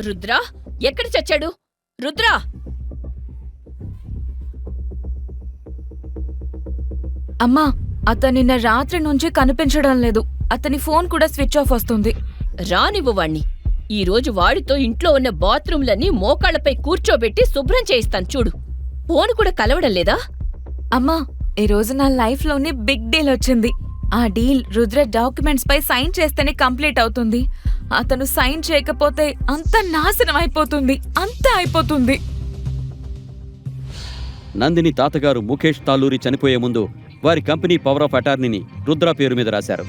రుద్రా ఎక్కడ చచ్చాడు? రుద్రా! అమ్మా అతను నిన్న రాత్రి నుంచి కనిపించడం లేదు. అతని ఫోన్ కూడా స్విచ్ ఆఫ్ వస్తుంది. రానివ్వు వాణ్ణి. ఈ రోజు వాడితో ఇంట్లో ఉన్న బాత్రూంలన్నీ మోకాళ్ళపై కూర్చోబెట్టి శుభ్రం చేయిస్తాను చూడు. ఫోన్ కూడా కలవడం లేదా? అమ్మా ఈ రోజు నా లైఫ్లోని బిగ్ డీల్ వచ్చింది. ఆ డీల్ రుద్ర డాక్యుమెంట్స్ పై సైన్ చేస్తేనే కంప్లీట్ అవుతుంది. అతను సైన్ చేయకపోతే అంత నాశనం అయిపోతుంది. అంత అయిపోతుంది. నందిని తాతగారు ముఖేష్ తాలూరి చనిపోయే ముందు వారి కంపెనీ పవర్ ఆఫ్ అటార్నీని రుద్ర పేరు మీద రాశారు.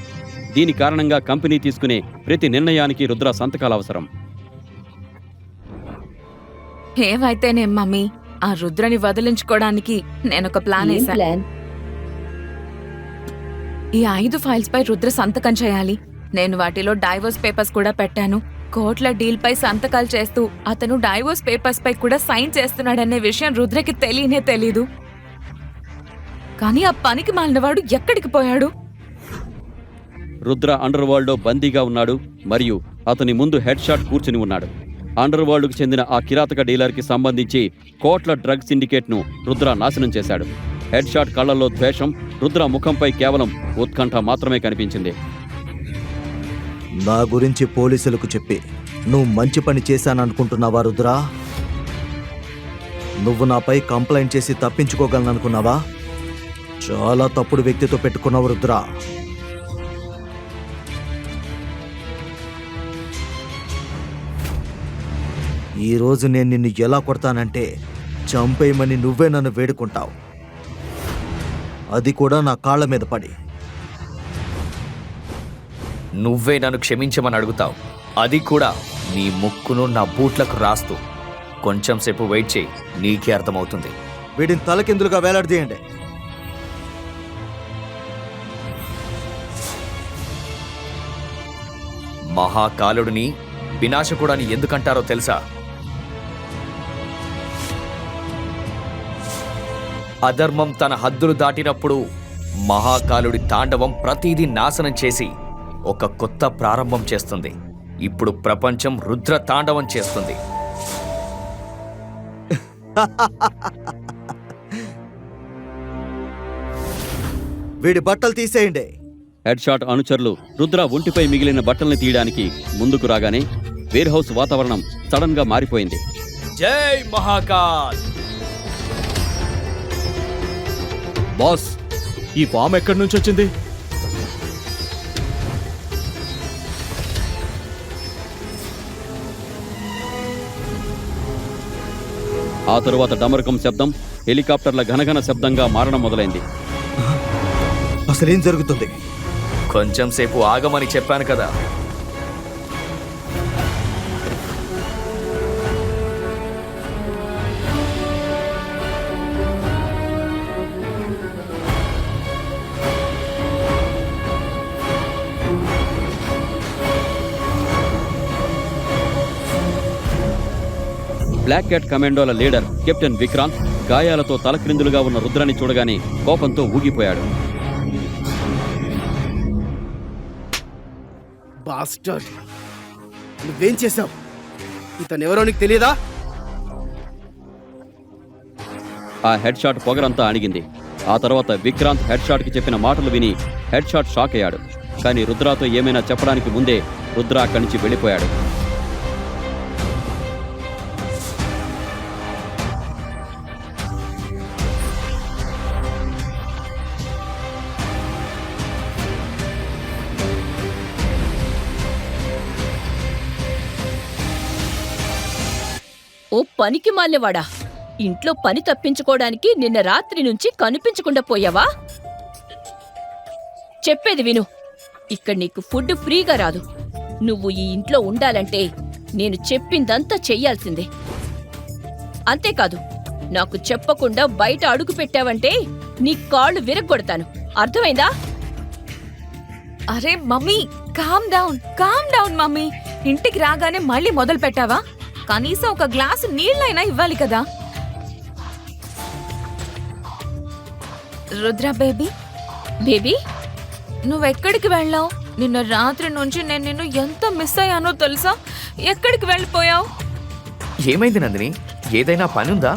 దీని కారణంగా కంపెనీ తీసుకునే ప్రతి నిర్ణయానికి రుద్ర సంతకాలు అవసరం. ఏమైతేనే మమ్మీ? ఆ రుద్రని వదిలించుకోవడానికి నేనొక ప్లాన్ వేసా ఈ ఐదు ఫైల్స్ పై రుద్ర సంతకం చేయాలి. నేను వాటిలో డైవోర్స్ పేపర్స్ కూడా పెట్టాను. కోట్ల డీల్ పై సంతకాలు చేస్తూ అతను డైవోర్స్ పేపర్స్ పై కూడా సైన్ చేస్తున్నాడనే విషయం రుద్రకి తెలియనే తెలీదు. కానీ ఆ పనికి మాలినవాడు ఎక్కడికి పోయాడు? రుద్ర అండర్ వరల్డ్లో బందీగా ఉన్నాడు మరియు అతని ముందు హెడ్ షాట్ కూర్చుని ఉన్నాడు. అండర్ వరల్డ్కు చెందిన ఆ కిరాతక డీలర్కి సంబంధించి కోట్ల డ్రగ్ సిండికేట్ను రుద్ర నాశనం చేశాడు. హెడ్ షాట్ కళ్ళలో ద్వేషం రుద్ర ముఖంపై కేవలం ఉత్కంఠ మాత్రమే కనిపించింది. నా గురించి పోలీసులకు చెప్పి నువ్వు మంచి పని చేశాననుకుంటున్నావా రుద్రా? నువ్వు నాపై కంప్లైంట్ చేసి తప్పించుకోగలననుకున్నావా? చాలా తప్పుడు వ్యక్తితో పెట్టుకున్నావు రుద్రా. ఈరోజు నేను నిన్ను ఎలా కొడతానంటే చంపేయమని నువ్వే నన్ను వేడుకుంటావు. అది కూడా నా కాళ్ళ మీద పడి. నువ్వే నన్ను క్షమించమని అడుగుతావు. అది కూడా నీ ముక్కును నా బూట్లకు రాస్తూ. కొంచెం సేపు వెయిట్ చేయి నీకే అర్థమవుతుంది. వీడిని తలకిందులుగా వేలాడదీయండి. మహాకాలుడిని వినాశకుడని ఎందుకంటారో తెలుసా? అధర్మం తన హద్దులు దాటినప్పుడు మహాకాలుడి తాండవం ప్రతిదీ నాశనం చేసి ఒక కొత్త ప్రారంభం చేస్తుంది. ఇప్పుడు ప్రపంచం రుద్ర తాండవం చేస్తుంది. వీడి బట్టలు తీసేయండి. హెడ్ షాట్ అనుచరులు రుద్ర ఒంటిపై మిగిలిన బట్టల్ని తీయడానికి ముందుకు రాగానే వేర్ హౌస్ వాతావరణం సడన్గా మారిపోయింది. జై మహాకాల్! బాస్ ఈ బాంబు ఎక్కడి నుంచి వచ్చింది? ఆ తరువాత డమరకం శబ్దం హెలికాప్టర్ల ఘనఘన శబ్దంగా మారడం మొదలైంది. అసలేం జరుగుతుంది? కొంచెం సేపు ఆగమని చెప్పాను కదా. బ్లాక్ క్యాట్ కమాండోల లీడర్ కెప్టెన్ విక్రాంత్ గాయాలతో తలక్రిందులుగా ఉన్న రుద్రాన్ని చూడగానే కోపంతో ఊగిపోయాడు. బాస్టర్డ్. నువ్వేం చేశావు? ఇతను ఎవరో నీకు తెలియదా ఆ హెడ్ షాట్ పొగరంతా అణిగింది. ఆ తర్వాత విక్రాంత్ హెడ్ షాట్కి చెప్పిన మాటలు విని హెడ్ షాట్ షాక్ అయ్యాడు. కానీ రుద్రాతో ఏమైనా చెప్పడానికి ముందే రుద్ర అక్కడి నుంచి వెళ్ళిపోయాడు. ఓ పనికి మాలినవాడా ఇంట్లో పని తప్పించుకోవడానికి నిన్న రాత్రి నుంచి కనిపించకుండా పోయావా? చెప్పేది విను. ఇక్కడ నీకు ఫుడ్ ఫ్రీగా రాదు. నువ్వు ఈ ఇంట్లో ఉండాలంటే నేను చెప్పిందంతా చెయ్యాల్సిందే అంతేకాదు నాకు చెప్పకుండా బయట అడుగు పెట్టావంటే నీ కాళ్ళు విరగ్గొడతాను. అర్థమైందా? అరే mummy calm down calm down mummy. ఇంటికి రాగానే మళ్ళీ మొదలు పెట్టావా కనీసం ఒక గ్లాసు నీళ్ళైనా ఇవ్వాలి కదా? రుద్ర బేబీ? బేబీ నువ్వెక్కడికి వెళ్ళావు? నిన్న రాత్రి నుంచి నేను నిన్ను ఎంత మిస్ అయ్యానో తెలుసా? ఎక్కడికి వెళ్ళిపోయావు? ఏమైంది నందిని? ఏదైనా పని ఉందా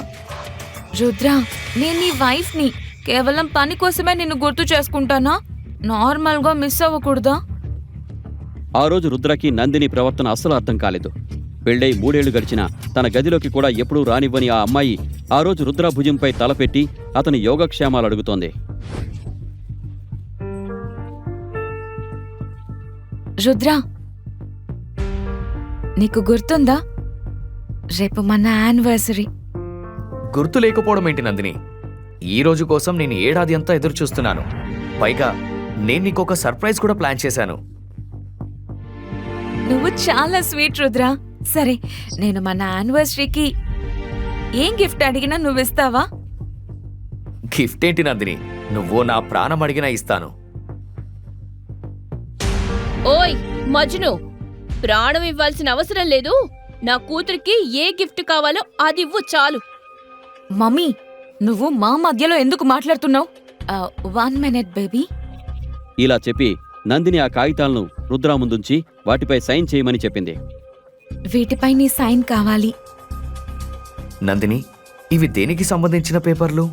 రుద్ర నేను నీ వైఫ్ని కేవలం పని కోసమే నిన్ను గుర్తు చేసుకుంటానా? నార్మల్గా మిస్ అవ్వకూడదా? ఆ రోజు రుద్రకి నందిని ప్రవర్తన అస్సలు అర్థం కాలేదు. పెళ్ళై మూడేళ్ళు గడిచినా తన గదిలోకి కూడా ఎప్పుడూ రానివ్వని ఆ అమ్మాయి ఆ రోజు రుద్ర భుజంపై తలపెట్టి అతని యోగక్షేమాలు అడుగుతోంది. రుద్ర నీకు గుర్తుందా? రేపు మన యానివర్సరీ. గుర్తు లేకపోవడం ఏంటి నందిని? ఈ రోజు కోసం నేను ఏడాది అంతా ఎదురు చూస్తున్నాను పైగా నేను నీకు ఒక సర్ప్రైజ్ కూడా ప్లాన్ చేశాను. నువ్వు చాలా స్వీట్ రుద్ర. సరే నేను మన యానివర్సరీకి ఏం గిఫ్ట్ అడిగినా నువ్వు ఇస్తావా? గిఫ్ట్ ఏంటి నందిని? నువ్వు నా ప్రాణం అడిగినా ఇస్తాను. ఓయ్ మజ్ను ప్రాణం ఇవ్వాల్సిన అవసరం లేదు. నా కూతురికి ఏ గిఫ్ట్ కావాలో అది ఇవ్వు చాలు. మమ్మీ నువ్వు మా మధ్యలో ఎందుకు మాట్లాడుతున్నావు? వన్ మినిట్ బేబీ ఇలా చెప్పి నందిని ఆ కాగితాలను రుద్ర ముందుంచి వాటిపై సైన్ చేయమని చెప్పింది. వీటిపై నీ సైన్ కావాలి. నందిని ఇవి దేనికి సంబంధించిన పేపర్లు?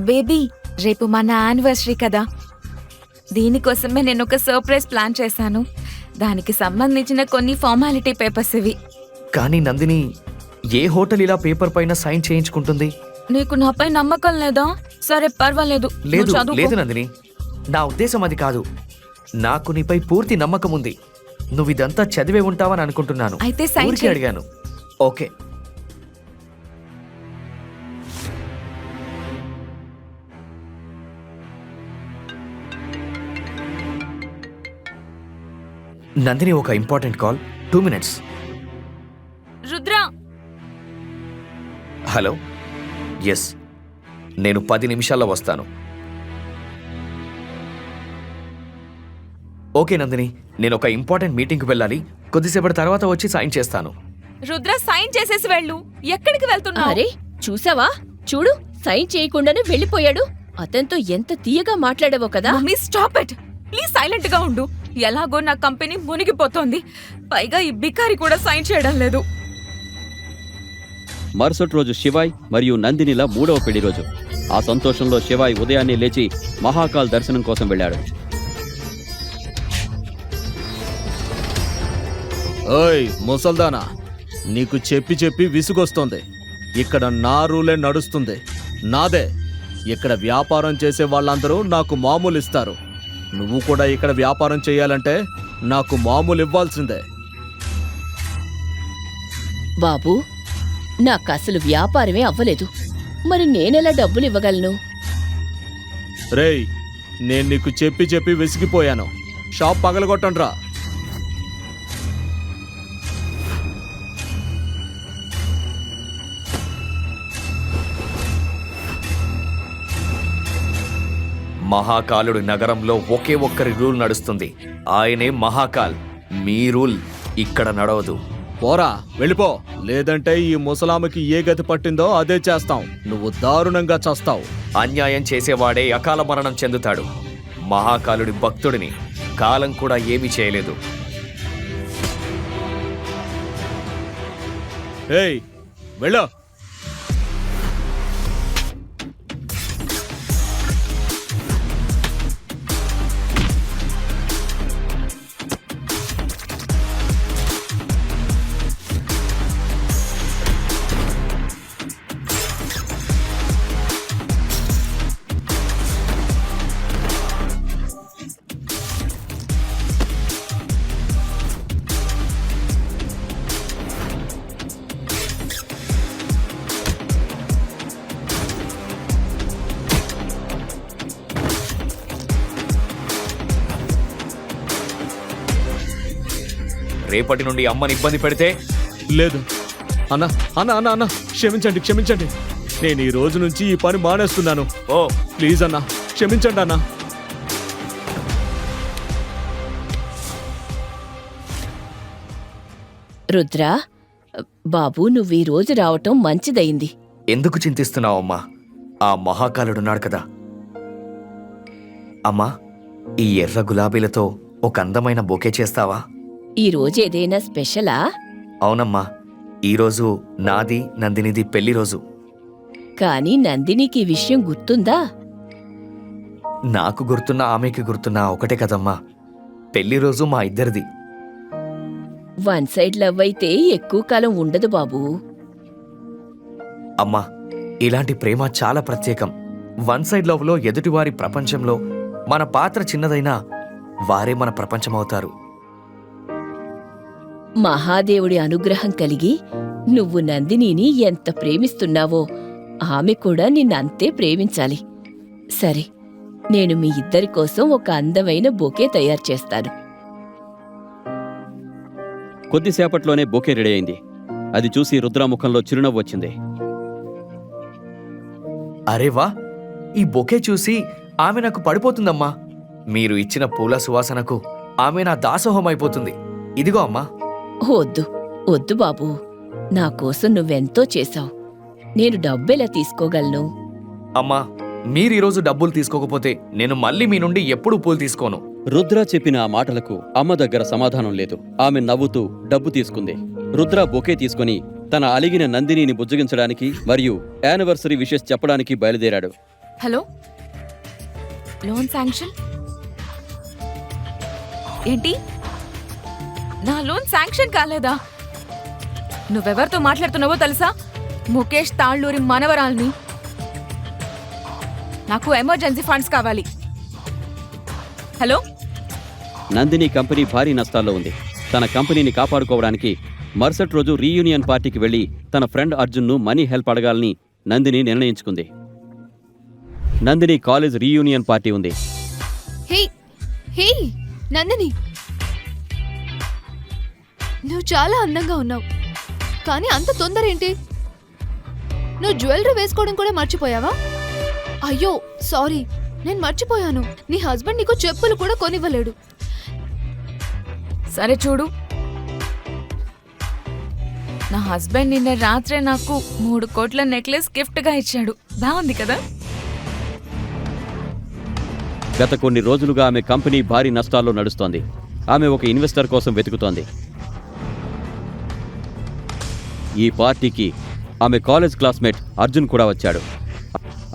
బేబీ రేపు మన యానివర్సరీ కదా. దీనికోసమే నేను ఒక సర్ప్రైజ్ ప్లాన్ చేశాను. దానికి సంబంధించిన కొన్ని ఫార్మాలిటీ పేపర్స్ ఇవి. కానీ నందిని ఏ హోటల్ ఇలా పేపర్ పైన సైన్ చేయించుకుంటుంది? నీకు నాపై నమ్మకం లేదా? సరే పర్వాలేదు. లేదు. లేదు నందిని. నా ఉద్దేశం అది కాదు. నాకు నీపై పూర్తి నమ్మకం ఉంది నువ్వు ఇదంతా చదివే ఉంటావని అనుకుంటున్నాను. అయితే ఊరికే చేయి. అడిగాను. ఓకే. నందిని ఒక important call. Two minutes. Rudra! Hello? Yes. నేను పది నిమిషాల్లో వస్తాను. ఓకే నందిని. నేను ఒక ఇంపార్టెంట్ మీటింగ్కి వెళ్ళాలి. కొద్దిసేపటి తర్వాత వచ్చి సైన్ చేస్తాను. రుద్ర సైన్ చేసేసి వెళ్ళు. ఎక్కడికి వెళ్తున్నావు? అరే చూసావా? చూడు సైన్ చేయకుండానే వెళ్ళిపోయాడు. అతనితో ఎంత తీయగా మాట్లాడావో కదా. Mummy stop it. ప్లీజ్ సైలెంట్గా ఉండు. ఎలాగో నా కంపెనీ మునిగిపోతోంది. పైగా ఈ బికారి కూడా సైన్ చేయడం లేదు. మరుసటి రోజు శివాయ్ మరియు నందినిల మూడవ పెళ్ళి రోజు. ఆ సంతోషంలో శివాయ్ ఉదయాన్నే లేచి మహాకాల్ దర్శనం కోసం వెళ్ళాడు. ఓయ్ ముసల్దానా నీకు చెప్పి చెప్పి విసుగొస్తోంది. ఇక్కడ నా రూలే నడుస్తుంది. నాదే ఇక్కడ వ్యాపారం చేసే వాళ్ళందరూ నాకు మామూలు ఇస్తారు నువ్వు కూడా ఇక్కడ వ్యాపారం చేయాలంటే నాకు మామూలు ఇవ్వాల్సిందే బాబూ నాకు అసలు వ్యాపారమే అవ్వలేదు. మరి నేనెలా డబ్బులు ఇవ్వగలను రేయ్ నేను నీకు చెప్పి చెప్పి విసిగిపోయాను. షాప్ పగలగొట్టండ్రా. మహాకాలుడి నగరంలో ఒకే ఒక్కరి రూల్ నడుస్తుంది. ఆయనే మహాకాల్. మీ రూల్ ఇక్కడ నడవదు. పోరా వెళ్ళిపో. లేదంటే ఈ ముసలామెకి ఏ గతి పట్టిందో అదే చేస్తాం. నువ్వు దారుణంగా చస్తావు. అన్యాయం చేసేవాడే అకాల మరణం చెందుతాడు. మహాకాలుడి భక్తుడిని కాలం కూడా ఏమీ చేయలేదు. ఏయ్ వెళ్ళో. రేపటి నుండి అమ్మని ఇబ్బంది పెడితే? లేదు. అన్న అన్న అన్న అన్న క్షమించండి క్షమించండి. నేను ఈ రోజు నుంచి ఈ పని మానేస్తున్నాను. ఓ. ప్లీజ్ అన్న క్షమించండి అన్న. రుద్రా బాబూ నువ్వు ఈ రోజు రావటం మంచిదయింది. ఎందుకు చింతిస్తున్నావు అమ్మా? ఆ మహాకాలుడున్నాడు కదా. అమ్మా ఈ ఎర్ర గులాబీలతో ఒక అందమైన బొకే చేస్తావా? ఈ రోజు ఏదైనా స్పెషలా? అవునమ్మా ఈరోజు నాది నందినిది పెళ్ళి రోజు. కానీ నందినికి ఈ విషయం గుర్తుందా? నాకు గుర్తున్న ఆమెకి గుర్తున్న ఒకటే కదమ్మా. పెళ్ళి రోజు మా ఇద్దరిది. వన్ సైడ్ లవ్ అయితే ఎక్కువ కాలం ఉండదు బాబూ. అమ్మా ఇలాంటి ప్రేమ చాలా ప్రత్యేకం. వన్ సైడ్ లవ్లో ఎదుటివారి ప్రపంచంలో మన పాత్ర చిన్నదైనా వారే మన ప్రపంచమవుతారు. మహాదేవుడి అనుగ్రహం కలిగి నువ్వు నందినిని ఎంత ప్రేమిస్తున్నావో ఆమె కూడా నిన్నంతే ప్రేమించాలి. సరే నేను మీ ఇద్దరి కోసం ఒక అందమైన బొకే తయారు చేస్తాను. కొద్దిసేపట్లోనే బొకే రెడీ అయింది. అది చూసి రుద్ర ముఖంలో చిరునవ్వు వచ్చింది. అరే వా ఈ బొకే చూసి ఆమె నాకు పడిపోతుందమ్మా. మీరు ఇచ్చిన పూల సువాసనకు ఆమె నా దాసోహం అయిపోతుంది ఇదిగో అమ్మా. వద్దు వద్దు బాబూ. నా కోసం నువ్వెంతో చేశావు. నేను డబ్బెలా తీసుకోగలను? అమ్మా మీరు ఈరోజు డబ్బులు తీసుకోకపోతే నేను మళ్ళీ మీ నుండి ఎప్పుడు పూలు తీసుకోను. రుద్ర చెప్పిన ఆ మాటలకు అమ్మ దగ్గర సమాధానం లేదు. ఆమె నవ్వుతూ డబ్బు తీసుకుంది. రుద్ర బొకే తీసుకుని తన అలిగిన నందినిని బుజ్జగించడానికి మరియు యానివర్సరీ విషెస్ చెప్పడానికి బయలుదేరాడు. హలో? Loan sanction? ఏంటి? నా లోన్ శాంక్షన్ కాలేదా? నువ్వెవరితో మాట్లాడుతున్నావో తెలుసా? ముఖేష్ తాళ్ళూరి మనవరాల్ని. నాకు ఎమర్జెన్సీ ఫండ్స్ కావాలి. హలో? నందిని కంపెనీ భారీ నష్టాల్లో ఉంది. తన కంపెనీని కాపాడుకోవడానికి మరుసటి రోజు రీయూనియన్ పార్టీకి వెళ్ళి తన ఫ్రెండ్ అర్జున్ను మనీ హెల్ప్ అడగాలని నందిని నిర్ణయించుకుంది. నందిని కాలేజ్ రీయూనియన్ పార్టీ ఉంది. హే! హే! నందిని! నువ్వు చాలా అందంగా ఉన్నావు. కానీ అంత తొందర ఏంటి నువ్వు జ్యువెలరీ వేసుకోవడం కూడా మర్చిపోయావా? అయ్యో సారీ నేను మర్చిపోయాను. నీ హస్బెండ్ నీకు చెప్పులు కూడా కొనివ్వలేడు. సరే చూడు. నా హస్బెండ్ నిన్న రాత్రే నాకు మూడు కోట్ల నెక్లెస్ గిఫ్ట్గా ఇచ్చాడు. బాగుంది కదా? గత కొన్ని రోజులుగా ఆమె కంపెనీ భారీ నష్టాల్లో నడుస్తోంది. ఆమె ఒక ఇన్వెస్టర్ కోసం వెతుకుతోంది. ఈ పార్టీకి ఆమె కాలేజ్ క్లాస్మేట్ అర్జున్ కూడా వచ్చాడు.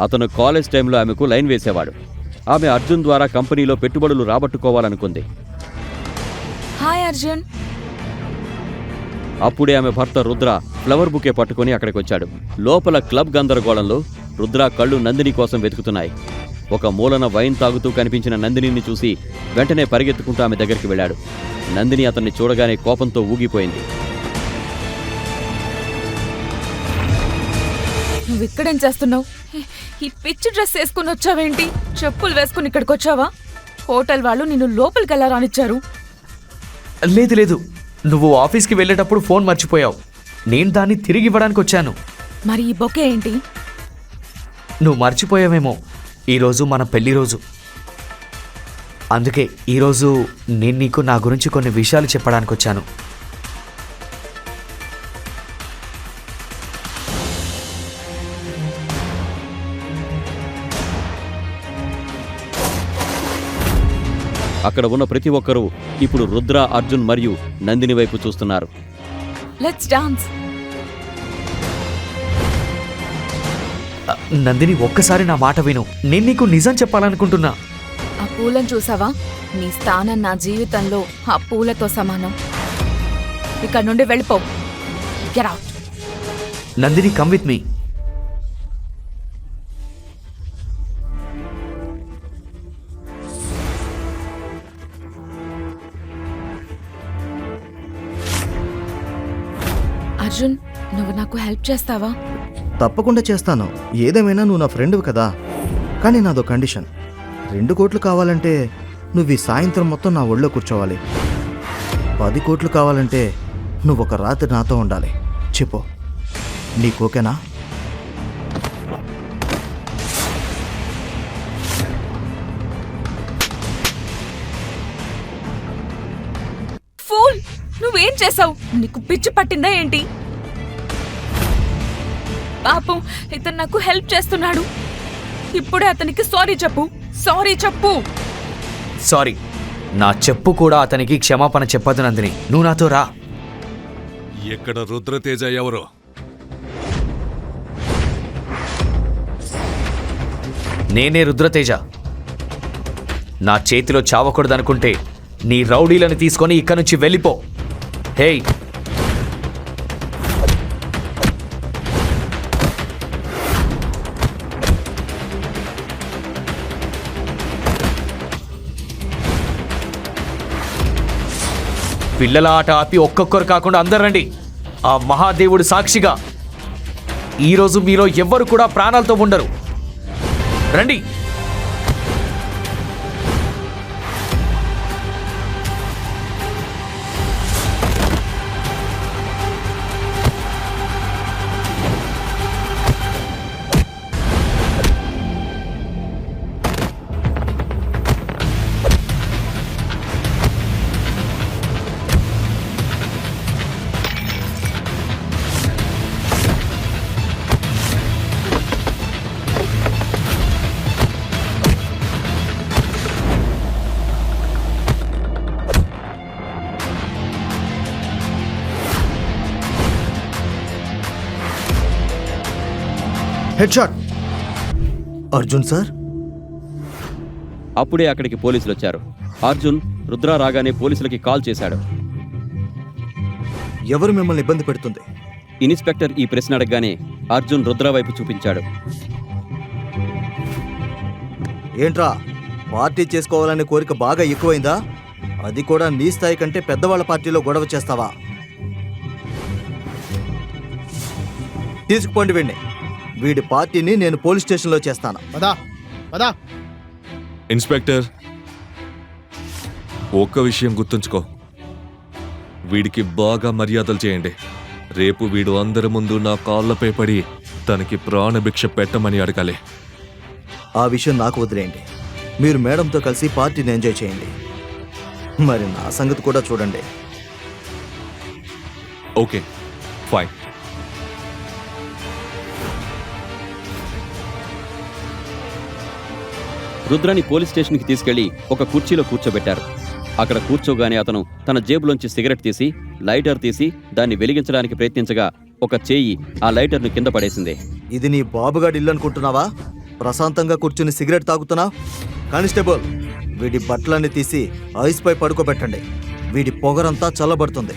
అతను కాలేజ్ టైంలో ఆమెకు లైన్ వేసేవాడు. ఆమె అర్జున్ ద్వారా కంపెనీలో పెట్టుబడులు రాబట్టుకోవాలనుకుంది. హాయ్ అర్జున్. అప్పుడే ఆమె భర్త రుద్ర ఫ్లవర్ బుకే పట్టుకొని అక్కడికి వచ్చాడు లోపల క్లబ్ గందరగోళంలో రుద్ర కళ్ళు నందిని కోసం వెతుకుతున్నాయి. ఒక మూలన వైన్ తాగుతూ కనిపించిన నందినిని చూసి వెంటనే పరిగెత్తుకుంటూ ఆమె దగ్గరికి వెళ్ళాడు. నందిని అతన్ని చూడగానే కోపంతో ఊగిపోయింది. నువ్వు ఇక్కడేం చేస్తున్నావు? ఈ- ఈ పిచ్చి డ్రెస్ వేసుకుని వచ్చావేంటి? చెప్పులు వేసుకుని ఇక్కడికి వచ్చావా? హోటల్ వాళ్ళు నిన్ను లోపలికి ఎలా రానిచ్చారు? లేదు లేదు. నువ్వు ఆఫీస్కి వెళ్ళేటప్పుడు ఫోన్ మర్చిపోయావు. నేను దాన్ని తిరిగి ఇవ్వడానికి వచ్చాను. మరి ఈ బొకే ఏంటి? నువ్వు మర్చిపోయావేమో. ఈరోజు మన పెళ్ళి రోజు. అందుకే ఈరోజు నేను నీకు నా గురించి కొన్ని విషయాలు చెప్పడానికి వచ్చాను. అక్కడ ఉన్న ప్రతి ఒక్కరూ ఇప్పుడు రుద్ర అర్జున్ మరియు నందిని వైపు చూస్తున్నారు. లెట్స్ డాన్స్ నందిని ఒక్కసారి నా మాట విను. నేను నీకు నిజం చెప్పాలనుకుంటున్నా. ఆ పూలను చూసావా? నీ స్థానం నా జీవితంలో ఆ పూలతో సమానం. ఇక్కడ నుండి వెళ్ళిపో. Get out Nandini come with me నాకు హెల్ప్ చేస్తావా? తప్పకుండా చేస్తాను. ఏదేమైనా నువ్వు నా ఫ్రెండ్వి కదా. కానీ నాదో కండిషన్. రెండు కోట్లు కావాలంటే నువ్వు ఈ సాయంత్రం మొత్తం నా ఒళ్ళో కూర్చోవాలి. పది కోట్లు కావాలంటే నువ్వు ఒక రాత్రి నాతో ఉండాలి. చెప్పు. నీకు ఓకేనా? ఫూల్! నువ్వేం చేసావు? నీకు పిచ్చి పట్టిందా ఏంటి? పాపం ఇతను నాకు హెల్ప్ చేస్తున్నాడు. ఇప్పుడే అతనికి సారీ చెప్పు. సారీ చెప్పు. సారీ. నా చెప్పు కూడా అతనికి క్షమాపణ చెప్పదు నందిని. నువ్వు నాతో రా. ఇక్కడ రుద్రతేజ ఎవరు? నేనే రుద్రతేజ. నా చేతిలో చావకూడదనుకుంటే నీ రౌడీలను తీసుకొని ఇక్కడి నుంచి వెళ్ళిపో. హేయ్! పిల్లల ఆట ఆపి ఒక్కొక్కరు కాకుండా అందరు రండి. ఆ మహాదేవుడు సాక్షిగా. ఈరోజు మీలో ఎవ్వరు కూడా ప్రాణాలతో ఉండరు. రండి. Head shot Arjun sir? అప్పుడే అక్కడికి పోలీసులు వచ్చారు అర్జున్ రుద్ర రాగానే పోలీసులకి కాల్ చేశాడు. ఎవరు మిమ్మల్ని ఇబ్బంది పెడుతుంది? ఇన్స్పెక్టర్ ఈ ప్రశ్న అడగగానే అర్జున్ రుద్ర వైపు చూపించాడు. ఏంట్రా పార్టీ చేసుకోవాలనే కోరిక బాగా ఎక్కువైందా? అది కూడా నీ స్థాయి కంటే పెద్దవాళ్ళ పార్టీలో గొడవ చేస్తావా? తీసుకుపోండి వీడిని వీడి పార్టీని నేను పోలీస్ స్టేషన్లో చేస్తాను. పదా పదా. ఇన్స్పెక్టర్ ఒక్క విషయం గుర్తుంచుకో. వీడికి బాగా మర్యాదలు చేయండి. రేపు వీడు అందరి ముందు నా కాళ్ళపై పడి తనకి ప్రాణభిక్ష పెట్టమని అడగాలి. ఆ విషయం నాకు వదిలేయండి. మీరు మేడంతో కలిసి పార్టీని ఎంజాయ్ చేయండి. మరి నా సంగతి కూడా చూడండి. Okay fine. రుద్రని పోలీస్ స్టేషన్కి తీసుకెళ్ళి ఒక కుర్చీలో కూర్చోబెట్టారు. అక్కడ కూర్చోగానే అతను తన జేబులోంచి సిగరెట్ తీసి లైటర్ తీసి దాన్ని వెలిగించడానికి ప్రయత్నించగా ఒక చేయి ఆ లైటర్ను కింద పడేసింది. ఇది నీ బాబుగాడి ఇల్లు అనుకుంటున్నావా? ప్రశాంతంగా కూర్చుని సిగరెట్ తాగుతున్నా? కానిస్టేబుల్ వీడి బట్టలన్నీ తీసి ఐస్ పై పడుకోబెట్టండి. వీడి పొగరంతా చల్లబడుతుంది.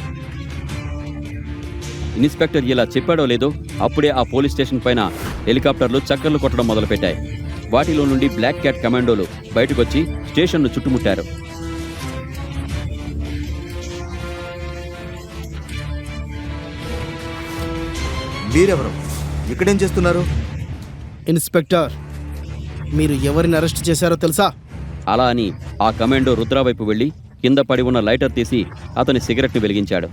ఇన్స్పెక్టర్ ఇలా చెప్పాడో లేదో అప్పుడే ఆ పోలీస్ స్టేషన్ పైన హెలికాప్టర్లు చక్కర్లు కొట్టడం మొదలుపెట్టాయి. వాటిలో నుండి బ్లాక్ క్యాట్ కమాండోలు బయటకొచ్చి స్టేషన్ను చుట్టుముట్టారు. వీరెవరు ఇక్కడేం చేస్తున్నారు? ఇన్స్పెక్టర్ మీరు ఎవరిని అరెస్ట్ చేశారో తెలుసా? అలా అని ఆ కమాండో రుద్ర వైపు వెళ్ళి కింద పడి ఉన్న లైటర్ తీసి అతని సిగరెట్ను వెలిగించాడు.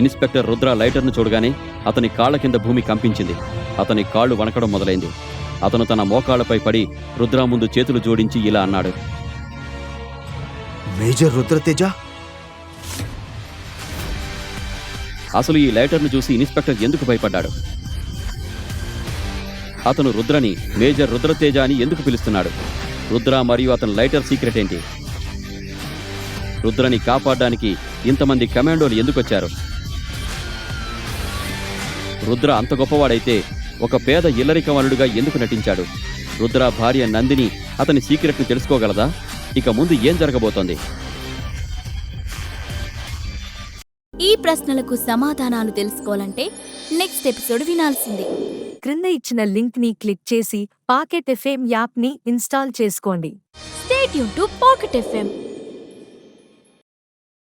ఇన్స్పెక్టర్ రుద్ర లైటర్ను చూడగానే అతని కాళ్ళ కింద భూమి కంపించింది. అతని కాళ్ళు వణకడం మొదలైంది. అతను తన మోకాళ్ళపై పడి రుద్ర ముందు చేతులు జోడించి ఇలా అన్నాడు. మేజర్ రుద్రతేజ అసలు ఈ లైటర్ను చూసి ఇన్స్పెక్టర్ ఎందుకు భయపడ్డాడు? అతను రుద్రని మేజర్ రుద్రతేజ అని ఎందుకు పిలుస్తున్నాడు? రుద్ర మరియు అతని లైటర్ సీక్రెట్ ఏంటి? రుద్రని కాపాడడానికి ఇంతమంది కమాండోలు ఎందుకు వచ్చారు రుద్ర అంత గొప్పవాడైతే ఒక పేద ఇల్లరికవనుడిగా ఎందుకు నటించాడు? రుద్ర భార్య నందిని అతని సీక్రెట్ను తెలుసుకోగలదా? ఇక ముందు ఏం జరగబోతోంది? ఈ ప్రశ్నలకు సమాధానాలు తెలుసుకోవాలంటే నెక్స్ట్ ఎపిసోడ్ వినాల్సిందే. క్రింద ఇచ్చిన లింక్ని క్లిక్ చేసి పాకెట్ ఎఫ్ఎం యాప్ని ఇన్స్టాల్ చేసుకోండి. స్టేట్ యూన్ టు పాకెట్ ఎఫ్ఎం